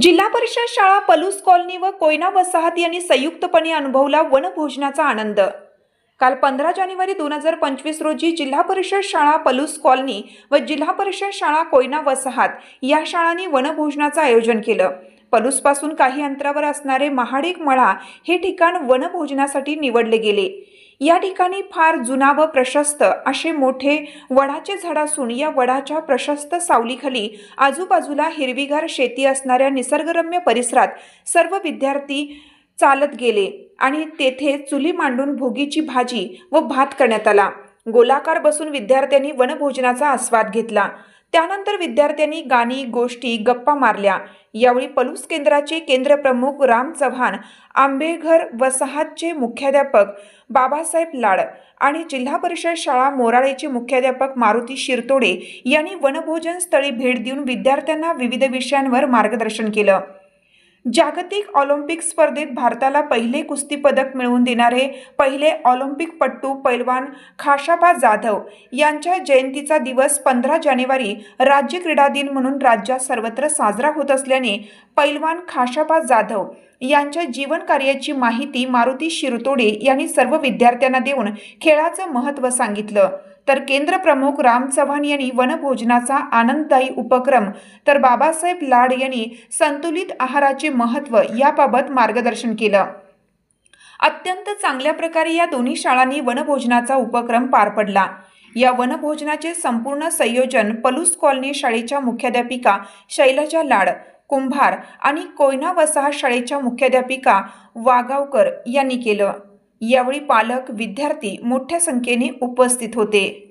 जिल्हा परिषद शाळा पलूस कॉलनी व कोयना वसाहत यांनी संयुक्तपणे अनुभवला वनभोजनाचा आनंद. काल पंधरा जानेवारी दोन हजार पंचवीस रोजी जिल्हा परिषद शाळा पलूस कॉलनी व जिल्हा परिषद शाळा कोयना वसाहत या शाळांनी वनभोजनाचं आयोजन केलं. पलूसपासून काही अंतरावर असणारे महाडिक मळा हे ठिकाण वनभोजनासाठी निवडले गेले. या ठिकाणी फार जुना व प्रशस्त असे मोठे वडाचे झाड असून या वडाच्या प्रशस्त सावलीखाली आजूबाजूला हिरवीगार शेती असणाऱ्या निसर्गरम्य परिसरात सर्व विद्यार्थी चालत गेले आणि तेथे चुली मांडून भोगीची भाजी व भात करण्यात आला. गोलाकार बसून विद्यार्थ्यांनी वनभोजनाचा आस्वाद घेतला. त्यानंतर विद्यार्थ्यांनी गाणी गोष्टी गप्पा मारल्या. यावेळी पलूस केंद्राचे केंद्रप्रमुख राम चव्हाण आंबेघर वसाहतचे मुख्याध्यापक बाबासाहेब लाड आणि जिल्हा परिषद शाळा मोराळेचे मुख्याध्यापक मारुती शिरतोडे यांनी वनभोजन स्थळी भेट देऊन विद्यार्थ्यांना विविध विषयांवर मार्गदर्शन केलं. जागतिक ऑलिम्पिक स्पर्धेत भारताला पहिले कुस्ती पदक मिळवून देणारे पहिले ऑलिम्पिक पट्टू पैलवान खाशाबा जाधव यांच्या जयंतीचा दिवस पंधरा जानेवारी राज्य क्रीडा दिन म्हणून राज्यात सर्वत्र साजरा होत असल्याने पैलवान खाशाबा जाधव यांच्या जीवन कार्याची माहिती मारुती शिरतोडे यांनी सर्व विद्यार्थ्यांना देऊन खेळाचं महत्त्व सांगितलं. तर केंद्र प्रमुख राम चव्हाण यांनी वनभोजनाचा आनंददायी उपक्रम तर बाबासाहेब लाड यांनी संतुलित आहाराचे महत्त्व याबाबत मार्गदर्शन केलं. अत्यंत चांगल्या प्रकारे या दोन्ही शाळांनी वनभोजनाचा उपक्रम पार पडला. या वनभोजनाचे संपूर्ण संयोजन पलूस कॉलनी शाळेच्या मुख्याध्यापिका शैलजा लाड कुंभार आणि कोयना वसाहत शाळेच्या मुख्याध्यापिका वागावकर यांनी केलं. यावेळी पालक विद्यार्थी मोठ्या संख्येने उपस्थित होते.